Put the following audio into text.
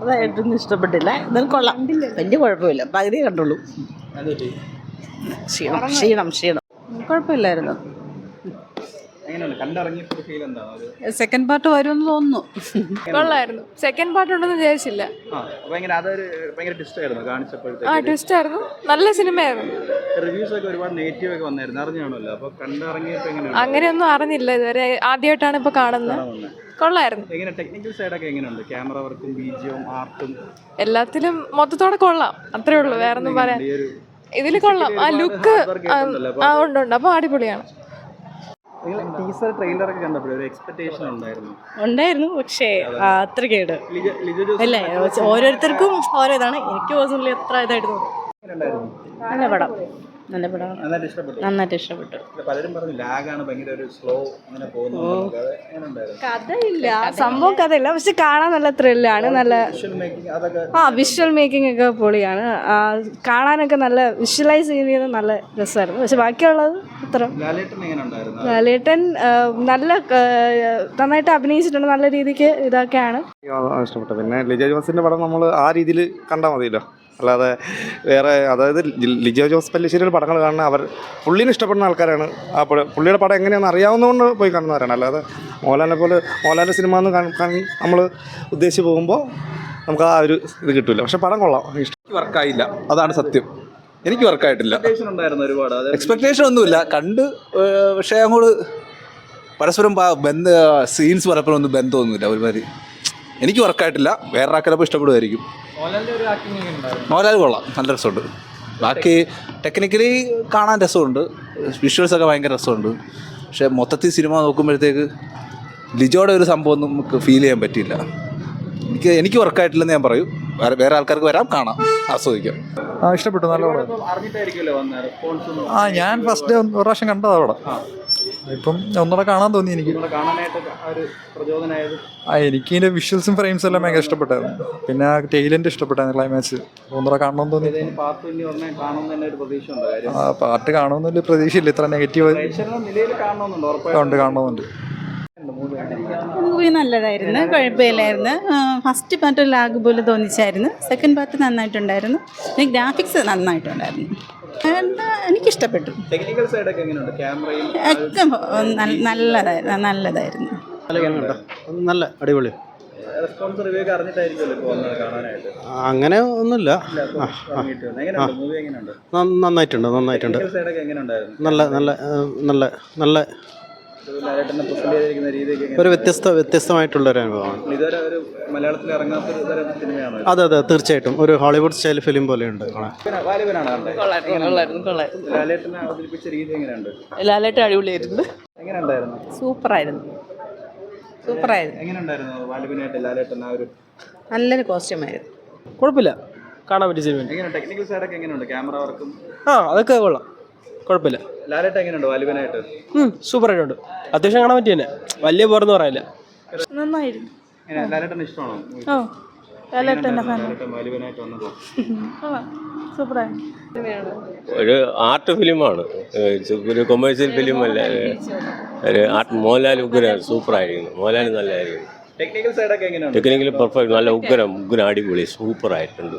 അതായിട്ടൊന്നും ഇഷ്ടപ്പെട്ടില്ല. എന്നാലും കൊള്ളാം. വലിയ കുഴപ്പമില്ല. പകുതി കണ്ടുള്ളൂ. ക്ഷീണം ക്ഷീണം ക്ഷീണം. കുഴപ്പമില്ലായിരുന്നു എങ്ങനെയുണ്ട് കണ്ടിറങ്ങിയപ്പോൾ ഫീൽ എന്താണ് ഒരു സെക്കൻഡ് പാർട്ട് വരുമെന്ന് തോന്നുന്നു. കൊള്ളായിരുന്നു. സെക്കൻഡ് പാർട്ട് ഉണ്ടെന്ന് വിചാരിച്ചില്ല. ആ ട്വിസ്റ്റ് ആയിരുന്നു ആ ട്വിസ്റ്റ് ആയിരുന്നു. നല്ല സിനിമയായിരുന്നു. റിവ്യൂസ് ഒക്കെ ഒരുപാട് നെഗറ്റീവ് ഒക്കെ വന്നായിരുന്നു. അറിഞ്ഞാണല്ലോ. അപ്പൊ കണ്ടിറങ്ങിയപ്പോൾ എങ്ങനെയുണ്ട്? അങ്ങനെയൊന്നും അറിഞ്ഞില്ല ഇതുവരെ. ആദ്യമായിട്ടാണ് ഇപ്പൊ കാണുന്നത്. കൊള്ളായിരുന്നു. എല്ലാത്തിലും മൊത്തത്തോടെ കൊള്ളാം. അത്രേ ഉള്ളൂ. വേറൊന്നും പറയാൻ. ഇതിൽ കൊള്ളാം. ആ ലുക്ക്. ആ ഉണ്ട് ഉണ്ട്. അപ്പൊ അടിപൊളിയാണ്. ടീസർ ട്രെയിലറൊക്കെ കണ്ടപ്പോഴേ ഒരു എക്സ്പെക്ടേഷൻ ഉണ്ടായിരുന്നു. ഉണ്ടായിരുന്നു പക്ഷേ അത്ര കേട്. അല്ല? ഓരോരുത്തർക്കും ഓരോ ഇതാണ്. എനിക്ക് പേഴ്സണലി എത്ര ഇതായിട്ട് തോന്നി എങ്ങനെയുണ്ടായിരുന്നു? നല്ല പടം. നല്ല പടം. നന്നായിട്ട് ഇഷ്ടപ്പെട്ടു. പലരും പറഞ്ഞു ലാഗാണ് ഭയങ്കര ഒരു സ്ലോ അങ്ങനെ പോകുന്നു കഥയില്ല. സംഭവം കഥയില്ല. പക്ഷെ കാണാൻ നല്ല ത്രില്ലാണ് നല്ല വിഷ്വൽ മേക്കിംഗ് അതൊക്കെ ആ വിഷ്വൽ മേക്കിംഗ് ഒക്കെ പൊളിയാണ്. ആ, കാണാനൊക്കെ നല്ല വിഷ്വലൈസ് ചെയ്യുന്നത് നല്ല രസമായിരുന്നു. പക്ഷെ ബാക്കിയുള്ളത് അത്ര ലാലേട്ടൻ എങ്ങനെ ഉണ്ടായിരുന്നു ലാലേട്ടൻ നല്ല നന്നായിട്ട് അഭിനയിച്ചിട്ടുണ്ട്. നല്ല രീതിക്ക് ഇതൊക്കെയാണ്. ഇഷ്ടപ്പെട്ടു. പിന്നെ ലിജ ജോസിന്റെ പടം നമ്മൾ ആ രീതിയിൽ കണ്ടാൽ മതിയല്ലോ. അല്ലാതെ വേറെ അതായത് ലിജോ ജോസ് പല്ലിശ്ശേരിയുടെ പടങ്ങൾ കാണുന്ന അവർ പുള്ളീനെ ഇഷ്ടപ്പെടുന്ന ആൾക്കാരാണ്. ആ പുള്ളി- പുള്ളിയുടെ പടം എങ്ങനെയാണെന്ന് അറിയാവുന്നതുകൊണ്ട് പോയി കാണുന്നവരാണ്. അല്ലാതെ മോഹൻലാലിനെ പോലെ മോഹൻലാലിന്റെ സിനിമ എന്ന് നമ്മൾ ഉദ്ദേശിച്ച് പോകുമ്പോൾ നമുക്ക് ആ ഒരു ഇത് കിട്ടില്ല പക്ഷെ പടം കൊള്ളാം. ഇഷ്ടം. എനിക്ക് വർക്കായില്ല. അതാണ് സത്യം. എനിക്ക് വർക്കായിട്ടില്ല. എക്സ്പെക്ടേഷൻ ഒന്നുമില്ല. കണ്ട് പക്ഷേ അങ്ങോട്ട് പരസ്പരം ബന്ധ സീൻസ് പലപ്പോഴും ഒന്നും ബന്ധമൊന്നുമില്ല. ഒരുമാതിരി. എനിക്ക് വർക്കായിട്ടില്ല വേറൊരാക്കലപ്പോൾ ഇഷ്ടപ്പെടുമായിരിക്കും. മോഹൻലാൽ കൊള്ളാം. നല്ല രസമുണ്ട്. ബാക്കി ടെക്നിക്കലി കാണാൻ രസമുണ്ട്. വിഷ്വൽസ് ഒക്കെ ഭയങ്കര രസമുണ്ട്. പക്ഷെ മൊത്തത്തിൽ സിനിമ നോക്കുമ്പോഴത്തേക്ക് ലിജോയുടെ ഒരു സംഭവം ഒന്നും നമുക്ക് ഫീൽ ചെയ്യാൻ പറ്റിയില്ല. എനിക്ക് എനിക്ക് വർക്കായിട്ടില്ലെന്ന് ഞാൻ പറയും. വേറെ വേറെ ആൾക്കാർക്ക് വരാം കാണാം. ആസ്വദിക്കാം. ആ ഇഷ്ടപ്പെട്ടു. നല്ല ആ ഞാൻ ഫസ്റ്റ് ഒരു പ്രാവശ്യം കണ്ടതാണ് അവിടെ. ഇപ്പം ഒന്നുകൂടെ കാണാൻ തോന്നി എനിക്ക്. ആ ഒരു പ്രചോദനമായത് ആ എനിക്ക് ഇതിന്റെ വിഷ്വൽസും ഫ്രെയിംസും എല്ലാം ഭയങ്കര ഇഷ്ടപ്പെട്ടായിരുന്നു. പിന്നെ ആ ടൈലന്റ് ഇഷ്ടപ്പെട്ടായിരുന്നു ക്ലൈമാക്സ് ഒന്നുകൂടെ കാണണമെന്ന് തോന്നി. ആ പാട്ട് കാണുമെന്നൊരു പ്രതീക്ഷയില്ല. ഇത്ര നെഗറ്റീവ് ഉണ്ട് കാണണമെന്നുണ്ട് മൂവി നല്ലതായിരുന്നു കുഴപ്പമില്ലായിരുന്നു. ഫസ്റ്റ് പാർട്ട് ലാഗ് പോലെ തോന്നിച്ചായിരുന്നു. Second part നന്നായിട്ടുണ്ടായിരുന്നു. പിന്നെ ഗ്രാഫിക്സ് നന്നായിട്ടുണ്ടായിരുന്നു. എനിക്കിഷ്ടപ്പെട്ടു. ടെക്നിക്കൽ സൈഡൊക്കെ എങ്ങനെയുണ്ട്? ക്യാമറയും ഒക്കെ നല്ല- നല്ലതായിരുന്നു നല്ലതായിരുന്നു. നല്ല അടിപൊളി. റെസ്പോൺസ് റിവ്യൂ ഒക്കെ അറിഞ്ഞിട്ടായിരിക്കുമല്ലോ ഇപ്പോൾ വന്നത് കാണാനായിട്ട്? അങ്ങനെ ഒന്നുമില്ല. നന്നായിട്ടുണ്ട് നന്നായിട്ടുണ്ട്. ടെക്നിക്കൽ സൈഡൊക്കെ എങ്ങനെ ഉണ്ടായിരുന്നു നല്ല നല്ല നല്ല നല്ല ഒരു വ്യത്യസ്ത വ്യത്യസ്തമായിട്ടുള്ള ഒരു അനുഭവമാണ് ഇതുവരെ ഒരു മലയാളത്തിൽ ഇറങ്ങാത്തൊരു തരം സിനിമയാണ് അതെ അതെ തീർച്ചയായിട്ടും. ഒരു ഹോളിവുഡ് സ്റ്റൈൽ ഫിലിം പോലെയുണ്ട്. ലാലേട്ടൻ അടിപൊളിയായിരുന്നു എങ്ങനെ ഉണ്ടായിരുന്നു സൂപ്പറായിരുന്നു. സൂപ്പറായിരുന്നു. എങ്ങനെ ഉണ്ടായിരുന്നു ആയിരുന്നു ലാലേട്ടൻ ആ ഒരു നല്ലൊരു കോസ്റ്റ്യൂമായിരുന്നു. കുഴപ്പമില്ല. കാണാൻ പറ്റിയ സിനിമ ടെക്നിക്കൽ സൈഡൊക്കെ എങ്ങനെയുണ്ട്? ക്യാമറ വർക്കും ആ അതൊക്കെ കൊള്ളാം. കുഴപ്പമില്ല. ലാലേട്ടൻ എങ്ങനെയുണ്ട്? വാലിബനായിട്ട് സൂപ്പറായിട്ടുണ്ട്. അത്യാവശ്യം കാണാൻ പറ്റിയ തന്നെ വലിയ പോരെന്ന് പറയില്ല നന്നായിരുന്നു. എങ്ങനെ? ലാലേട്ടൻ ഇഷ്ടമാണോ? ഓ ലാലേട്ടന്റെ ഫാൻ ലാലേട്ടൻ വാലിബനായിട്ട് വന്നത്. സൂപ്പറായിരുന്നു ഒരു ആർട്ട് ഫിലിമാണ് ഒരു കൊമേഴ്സ്യൽ ഫിലിം അല്ല. ഒരു ആർട്ട് മോഹൻലാൽ ഉഗ്രം സൂപ്പറായിരിക്കുന്നു മോഹൻലാൽ നല്ലതായിരിക്കുന്നു ടെക്നിക്കൽ പെർഫെക്റ്റ് നല്ല ഉഗ്രം ഉഗ്രം അടിപൊളി സൂപ്പറായിട്ടുണ്ട്.